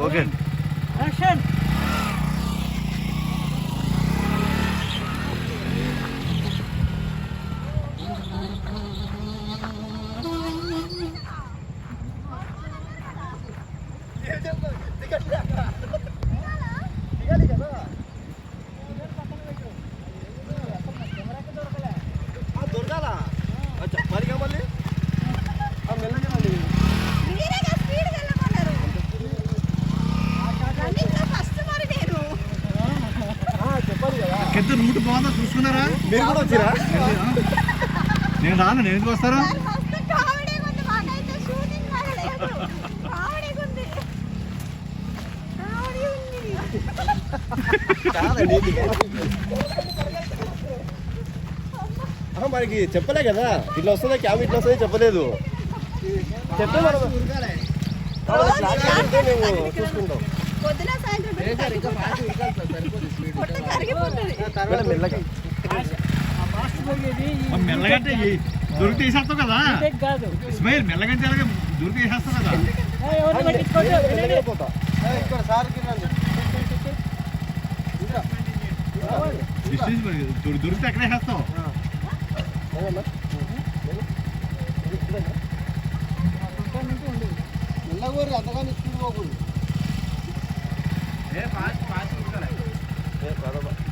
Okay కింద route బాగుందో? చూసుకున్నారా? మీరు కూడా వచ్చిరా? నేను రాను నేను ఎందుకు వస్తారా? మనకి చెప్పలే కదా. ఇట్లా వస్తుందా క్యాబ్ ఇట్లా వస్తుందో చెప్పలేదు. చెప్తే మనం చూసుకుంటాం. మెల్లగంటే ఈ- దొరికితే వేసేస్తావు కదా? ఇస్మాయిల్ మెల్లగంటే అలాగే దొరికి వేసేస్తావు కదా? దొరికితే ఎక్కడ వేసేస్తావు? మెల్లగోరు అంతగాని స్పీడ్ పోకూడదు ఏ, స్పీడ్గానే వస్తున్నాను ఎక్కడ దొరుకుతున్నారు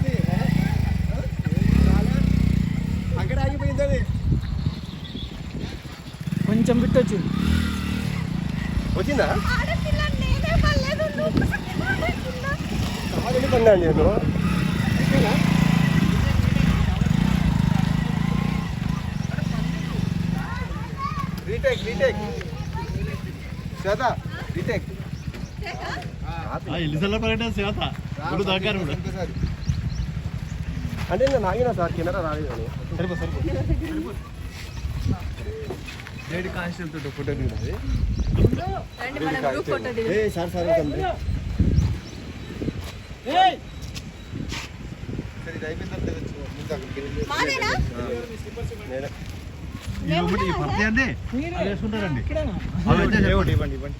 కొంచెం బిట్ వచ్చింది? వచ్చిందా నేనే రీటేక్ రీటేక్ శ్వేత రీటేక్ ఎల్లిసల్ల పర్యటన చేత ఇప్పుడు దగ్గర అంటే నేను ఆగినా సార్ కెమెరా రాలేదు సరిపో సరిపో లేడీ కానిస్టేబుల్ తోటి ఫోటో దిగినది రండి మన గ్రూప్ ఫోటో దిగు ఏ సార్ సార్ అండి వేసుకుంటారండి. ఇక్కడేనా? అవి అయితే చెప్పండి. ఇవ్వండి ఇవ్వండి.